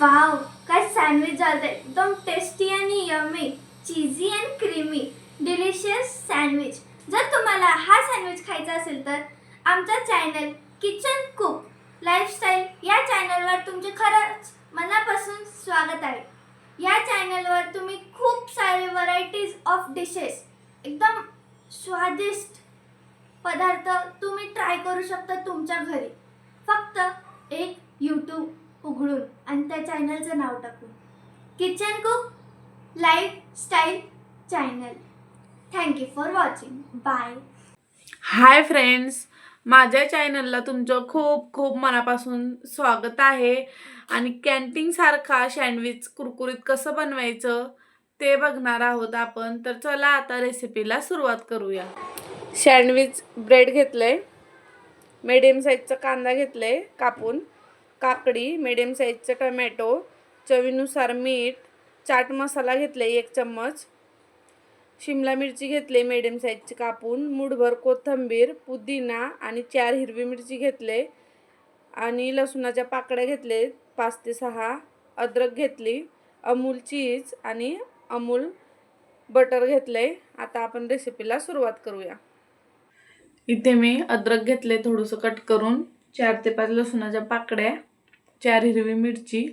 Wow काय sandwich झालं एकदम टेस्टी आणि yummy cheesy and creamy delicious sandwich जर तुम्हाला हा सँडविच खायचा असेल तर आमचा चॅनल किचन कुक लाईफस्टाईल या चॅनलवर तुमचे खरंच मनापासून स्वागत आहे. या चॅनलवर तुम्ही खूप सारे व्हरायटीज ऑफ डिशेस एकदम स्वादिष्ट पदार्थ तुम्ही ट्राय करू शकता तुमच्या घरी. फक्त एक यूट्यूब उघडून आणि त्या चॅनलचं नाव टाकून. Kitchen cook lifestyle channel thank you for watching bye hi friends माझ्या चॅनलला तुमचं खूप खूप मनापासून स्वागत आहे. आणि कॅन्टीनसारखा सँडविच कुरकुरीत कसं बनवायचं ते बघणार आहोत आपण. तर चला आता रेसिपीला सुरुवात करूया. सँडविच ब्रेड घेतलं आहे मिडियम साईजचा कांदा घेतलाय कापून. काकडी मिडियम साईजचं टमॅटो चवीनुसार मीठ चाट मसाला घेतले एक चम्मच. शिमला मिरची घेतली मिडियम साईजची कापून मूठभर कोथिंबीर पुदिना आणि चार हिरवी मिरची घेतले आणि लसूणाच्या पाकळ्या घेतले पाच ते सहा. अद्रक घेतली अमूल चीज आणि अमूल बटर घेतले. आता आपण रेसिपीला सुरुवात करूया. इथे मी अद्रक घेतले थोडंसं कट करून चार ते पाच लसूणाच्या पाकड्या चार हिरवी मिरची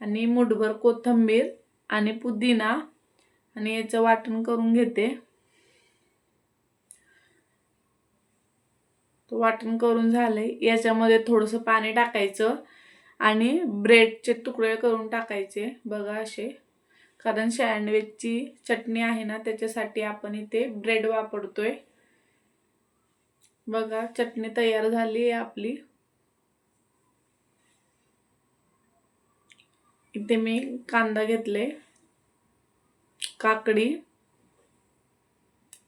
आणि मुठभर कोथिंबीर आणि पुदिना आणि याचं वाटण करून घेते. वाटण करून झालंय. याच्यामध्ये थोडंसं पाणी टाकायचं आणि ब्रेडचे तुकडे करून टाकायचे. बघा असे. कारण सँडविचची चटणी आहे ना त्याच्यासाठी आपण इथे ब्रेड वापरतोय. बघा चटणी तयार झाली आहे आपली. इथे मी कांदा घेतले काकडी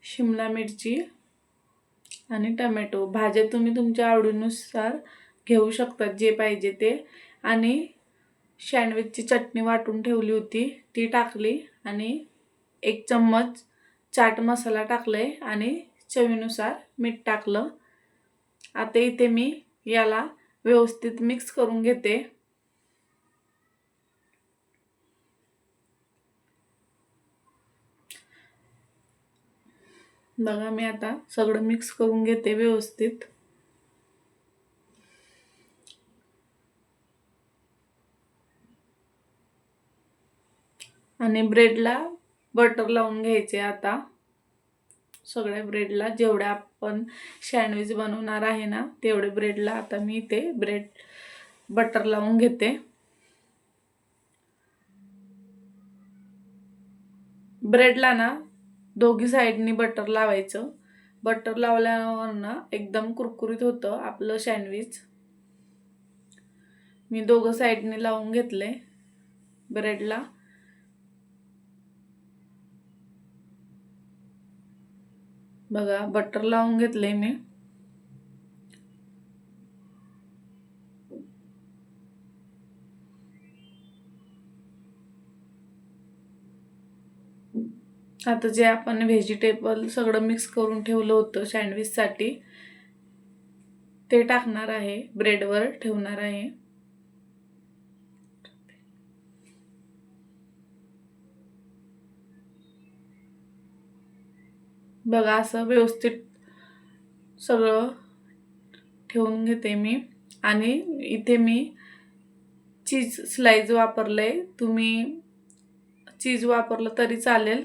शिमला मिरची आणि टमॅटो. भाज्या तुम्ही तुमच्या आवडीनुसार घेऊ शकता जे पाहिजे ते. आणि सँडविचची चटणी वाटून ठेवली होती ती टाकली आणि एक चम्मच चाट मसाला टाकलाय आणि चवीनुसार मीठ टाकलं. आता इथे मी याला व्यवस्थित मिक्स करून घेते. बघा मी आता सगळं मिक्स करून घेते व्यवस्थित. आणि ब्रेडला बटर लावून घ्यायचे आता. सगळ्या ब्रेडला जेवढ्या आपण सँडविच बनवणार आहे ना तेवढे ब्रेडला आता मी ते ब्रेड बटर लावून घेते. ब्रेडला ना दोघी साईडनी बटर लावायचं. बटर लावल्यावर ना एकदम कुरकुरीत होतं आपलं सँडविच. मी दोघं साईडने लावून घेतले ब्रेडला. बघा बटर लावून घेतले मी. आता जे आपण व्हेजिटेबल सगळं मिक्स करून ठेवलं होतं सँडविचसाठी ते टाकणार आहे ब्रेडवर ठेवणार आहे. बघा असं व्यवस्थित सगळं ठेवून घेते मी. आणि इथे मी चीज स्लाईज वापरलं आहे तुम्ही चीज वापरलं तरी चालेल.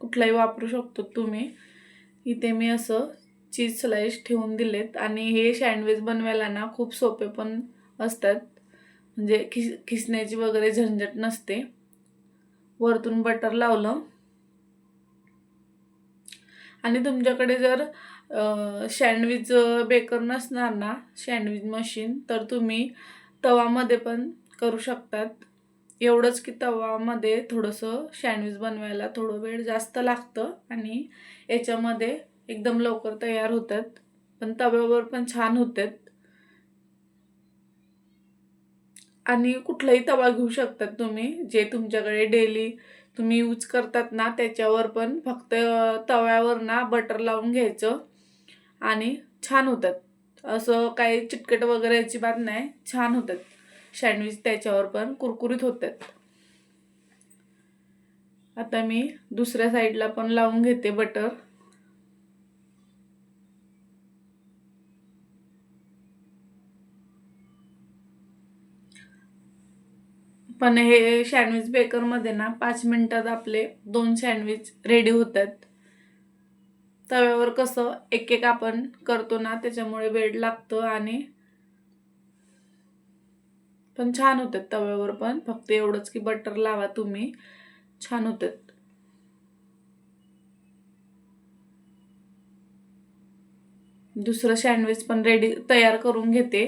कुठलाही वापरू शकतो तुम्ही. इथे मी असं चीज स्लाइस ठेवून दिलेत. आणि हे सँडविच बनवायला ना खूप सोपे पण असतात. म्हणजे खिस खिसण्याची वगैरे झंझट नसते. वरतून बटर लावलं. आणि तुमच्याकडे जर सँडविच बेकर नसणार ना सँडविच मशीन तर तुम्ही तवामध्ये पण करू शकतात. एवढंच की तवामध्ये थोडंसं सँडविच बनवायला थोडं वेळ जास्त लागतं आणि याच्यामध्ये एकदम लवकर तयार होतात. पण तव्यावर पण छान होतात. आणि कुठलाही तवा घेऊ शकतात तुम्ही. जे तुमच्याकडे डेली तुम्ही यूज करतात ना त्याच्यावर पण फक्त तव्यावर ना बटर लावून घ्यायचं आणि छान होतात. असं काही चिटकट वगैरे याची बात नाही. छान होतात. सँडविच त्याच्यावर पण कुरकुरीत होतात. आता मी दुसऱ्या साईडला पण लावून घेते बटर. पण हे सँडविच बेकरमध्ये ना पाच मिनिटात आपले दोन सँडविच रेडी होतात. तव्यावर कसं एक एक आपण करतो ना त्याच्यामुळे वेळ लागतं आणि पण छान होतात तव्यावर पण. फक्त एवढंच की बटर लावा तुम्ही. छान होतात दुसरं सँडविच पण रेडी तयार करून घेते.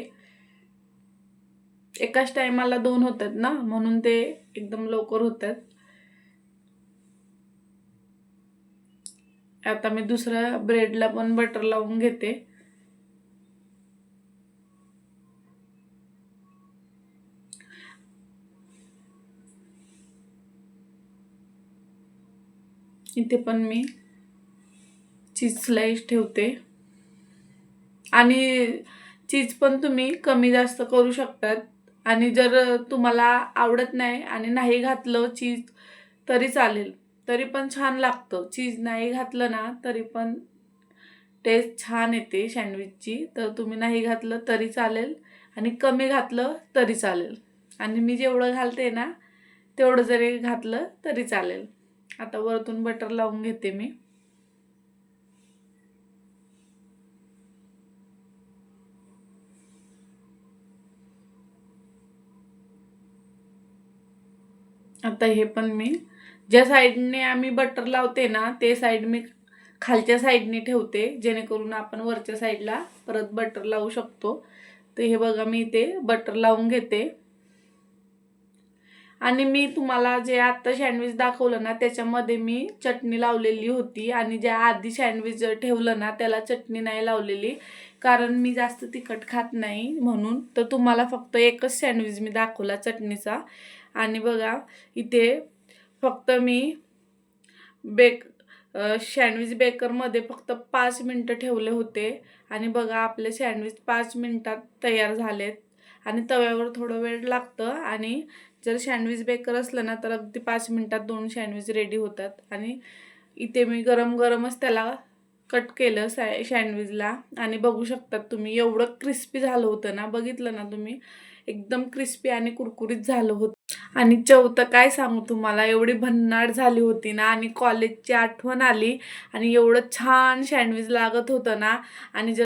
एकाच टायमाला दोन होतात ना म्हणून ते एकदम लवकर होतात आता मी दुसऱ्या ब्रेडला पण बटर लावून घेते. इथे पण मी चीज स्लाईस ठेवते. आणि चीज पण तुम्ही कमी जास्त करू शकतात. आणि जर तुम्हाला आवडत नाही आणि नाही घातलं चीज तरी चालेल. तरी पण छान लागतं. चीज नाही घातलं ना तरी पण टेस्ट छान येते सँडविचची तर तुम्ही नाही घातलं तरी चालेल. आणि कमी घातलं तरी चालेल. आणि मी जेवढं घालते ना तेवढं जरी घातलं तरी चालेल. आता वरतून बटर लावून घेते मी. आता हे पण मी ज्या साईडने आम्ही बटर लावते ना ते साईड मी खालच्या साईडने ठेवते जेणेकरून आपण वरच्या साईडला परत बटर लावू शकतो. तर हे बघा मी इथे बटर लावून घेते. आणि मी तुम्हाला जे आत्ता सँडविच दाखवलं ना त्याच्यामध्ये मी चटणी लावलेली होती. आणि ज्या आधी सँडविच ठेवलं ना त्याला चटणी नाही लावलेली. कारण मी जास्त तिखट खात नाही म्हणून. तर तुम्हाला फक्त एकच सँडविच मी दाखवला चटणीचा. आणि बघा इथे फक्त मी बेक सँडविच बेकरमध्ये फक्त पाच मिनटं ठेवले होते. आणि बघा आपले सँडविच पाच मिनटात तयार झालेत. आणि तव्यावर थोडं वेळ लागतं. आणि जर सँडविच बेकर असलं ना तर अगदी पाच मिनटात दोन सँडविच रेडी होतात. आणि इथे मी गरम गरमच त्याला कट केलं सॅ सँडविचला आणि बघू शकतात तुम्ही एवढं क्रिस्पी झालं होतं ना बघितलं ना तुम्ही एकदम क्रिस्पी आणि कुरकुरीत झालं होतं. आणि चौथं काय सांगू तुम्हाला एवढी भन्नाट झाली होती ना आणि कॉलेजची आठवण आली आणि एवढं छान सँडविच लागत होतं ना आणि जर